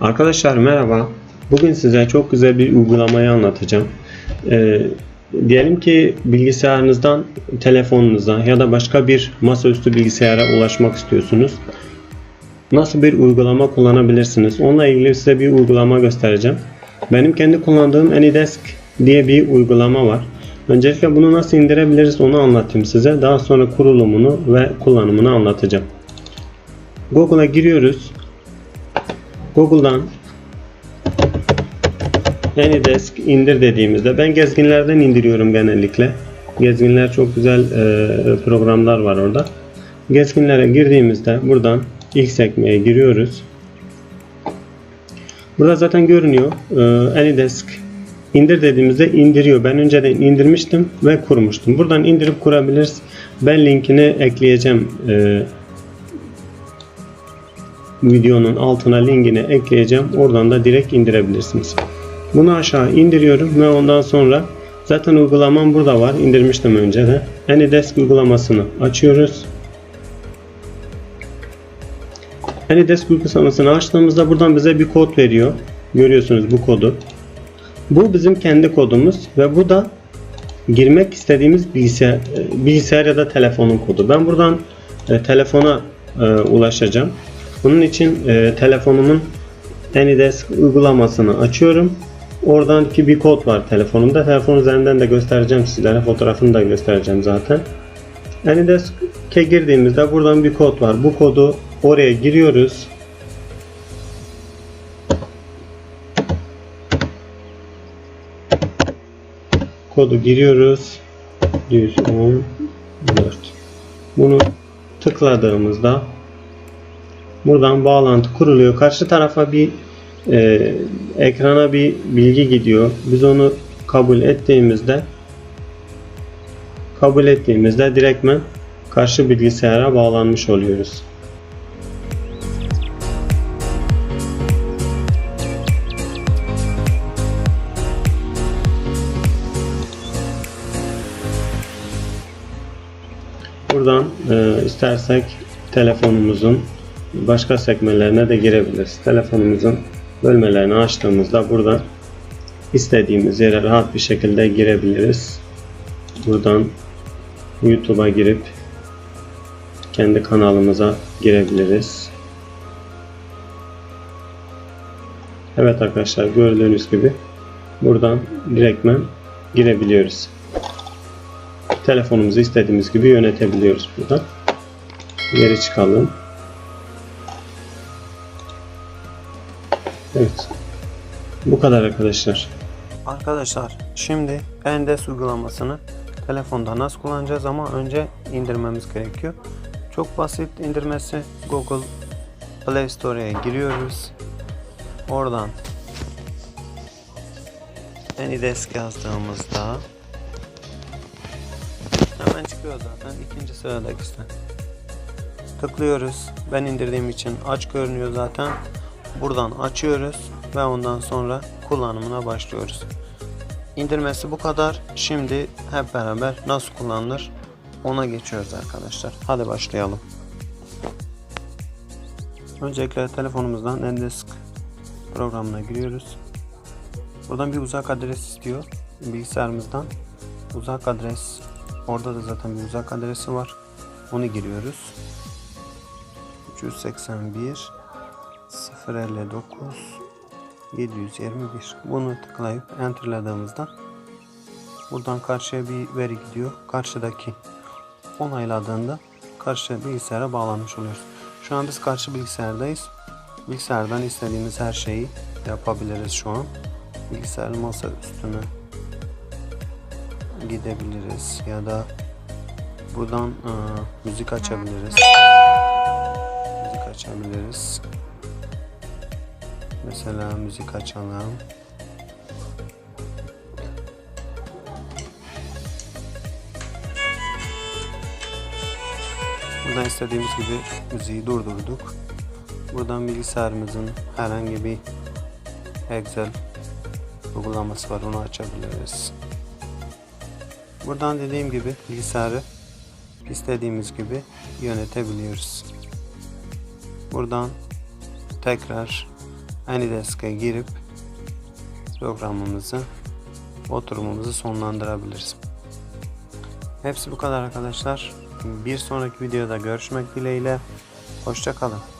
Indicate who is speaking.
Speaker 1: Arkadaşlar merhaba. Bugün size çok güzel bir uygulamayı anlatacağım. Ee, diyelim ki bilgisayarınızdan telefonunuza ya da başka bir masaüstü bilgisayara ulaşmak istiyorsunuz. Nasıl bir uygulama kullanabilirsiniz? Onunla ilgili size bir uygulama göstereceğim. Benim kendi kullandığım AnyDesk diye bir uygulama var. Öncelikle bunu nasıl indirebiliriz onu anlatayım size. Daha sonra kurulumunu ve kullanımını anlatacağım. Google'a giriyoruz. Google'dan AnyDesk indir dediğimizde ben gezginlerden indiriyorum genellikle. Gezginler çok güzel e, programlar var orada. Gezginlere girdiğimizde buradan ilk sekmeye giriyoruz. Burada zaten görünüyor. E, AnyDesk indir dediğimizde indiriyor. Ben önceden indirmiştim ve kurmuştum. Buradan indirip kurabiliriz. Ben linkini ekleyeceğim. E, videonun altına linkini ekleyeceğim. Oradan da direkt indirebilirsiniz. Bunu aşağı indiriyorum ve ondan sonra zaten uygulamam burada var. İndirmiştim önce de. AnyDesk uygulamasını açıyoruz. AnyDesk uygulamasını açtığımızda buradan bize bir kod veriyor. Görüyorsunuz bu kodu. Bu bizim kendi kodumuz ve bu da girmek istediğimiz bilgisayar, bilgisayar ya da telefonun kodu. Ben buradan e, telefona e, ulaşacağım. Bunun için e, telefonumun AnyDesk uygulamasını açıyorum. Oradan ki bir kod var telefonumda. Telefon üzerinden de göstereceğim sizlere. Fotoğrafını da göstereceğim zaten. AnyDesk'e girdiğimizde buradan bir kod var. Bu kodu oraya giriyoruz. Kodu giriyoruz. 114. Bunu tıkladığımızda Buradan bağlantı kuruluyor. Karşı tarafa bir e, ekrana bir bilgi gidiyor. Biz onu kabul ettiğimizde kabul ettiğimizde direktmen karşı bilgisayara bağlanmış oluyoruz. Buradan e, istersek telefonumuzun başka sekmelerine de girebiliriz. Telefonumuzun bölmelerini açtığımızda burada istediğimiz yere rahat bir şekilde girebiliriz. Buradan YouTube'a girip kendi kanalımıza girebiliriz. Evet arkadaşlar gördüğünüz gibi buradan direktmen girebiliyoruz. Telefonumuzu istediğimiz gibi yönetebiliyoruz buradan. Geri çıkalım. Evet. Bu kadar arkadaşlar.
Speaker 2: Arkadaşlar şimdi Endes uygulamasını telefonda nasıl kullanacağız ama önce indirmemiz gerekiyor. Çok basit indirmesi Google Play Store'ya giriyoruz. Oradan AnyDesk yazdığımızda hemen çıkıyor zaten ikinci sıradaki site. Tıklıyoruz. Ben indirdiğim için aç görünüyor zaten. Buradan açıyoruz ve ondan sonra kullanımına başlıyoruz. İndirmesi bu kadar. Şimdi hep beraber nasıl kullanılır ona geçiyoruz arkadaşlar. Hadi başlayalım. Öncelikle telefonumuzdan Endesk programına giriyoruz. Buradan bir uzak adres istiyor. Bilgisayarımızdan uzak adres orada da zaten bir uzak adresi var. Onu giriyoruz. 381 059 721 bunu tıklayıp enterladığımızda buradan karşıya bir veri gidiyor. Karşıdaki onayladığında karşı bilgisayara bağlanmış oluyoruz. Şu an biz karşı bilgisayardayız. Bilgisayardan istediğimiz her şeyi yapabiliriz şu an. Bilgisayar masa üstüne gidebiliriz ya da buradan e, müzik açabiliriz. Müzik açabiliriz. Mesela müzik açalım. Buradan istediğimiz gibi müziği durdurduk. Buradan bilgisayarımızın herhangi bir Excel uygulaması var onu açabiliriz. Buradan dediğim gibi bilgisayarı istediğimiz gibi yönetebiliyoruz. Buradan tekrar AnyDesk'e girip programımızı oturumumuzu sonlandırabiliriz. Hepsi bu kadar arkadaşlar. Bir sonraki videoda görüşmek dileğiyle. Hoşçakalın.